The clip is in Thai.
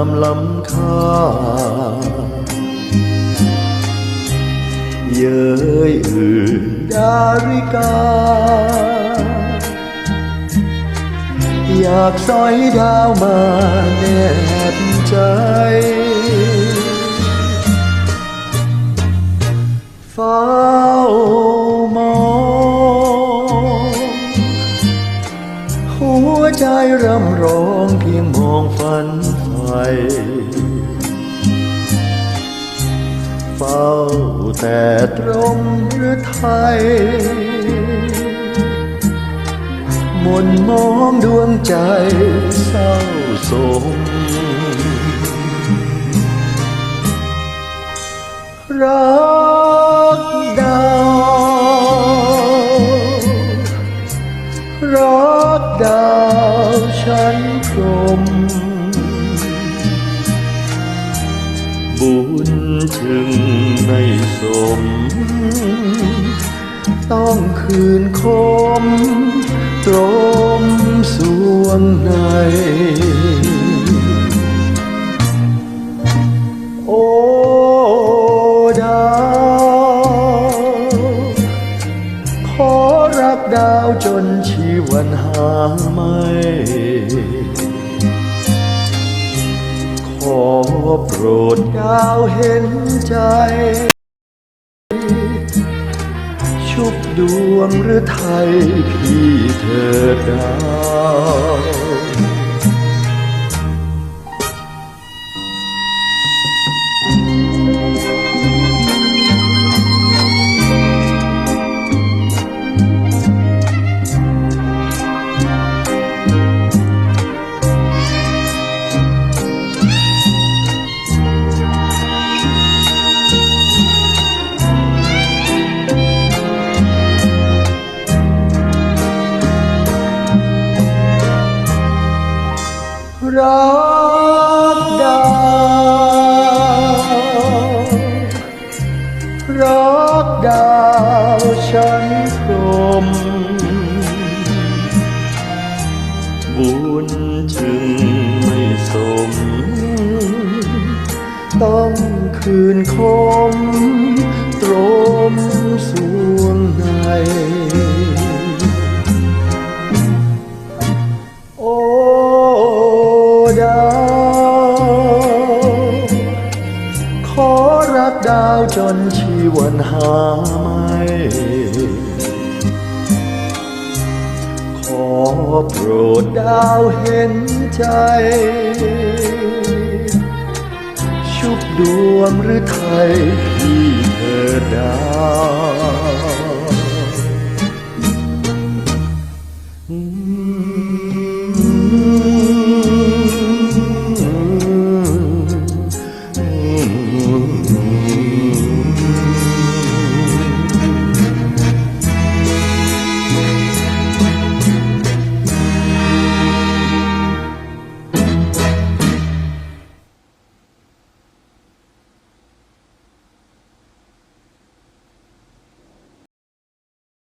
ามลำคาเย้ยอื่นดาริกา อยากสอยดาวมาแนบใจเฝ้า หัวใจรำร้องเพียงมองฝันไฟเฝ้าแต่ตรมหรือไทยมนมองดวงใจเศร้าโศกรัก ม บุญถึงไม่สม ต้องคืนคมตรมสวงในโอ้ดาวขอรักดาวจนชีวันหาไม่ ขอโปรดดาวเห็นใจ ชุบดวงหรือไทยพี่เธอดาว รักดาวรักดาวฉันพรมบุญจึงไม่สม ต้องคืนคม ดาว ขอรักดาวจนชีวันหาไม่ขอโปรดดาวเห็นใจ ชุบดวงหรือไทยพี่เธอดาว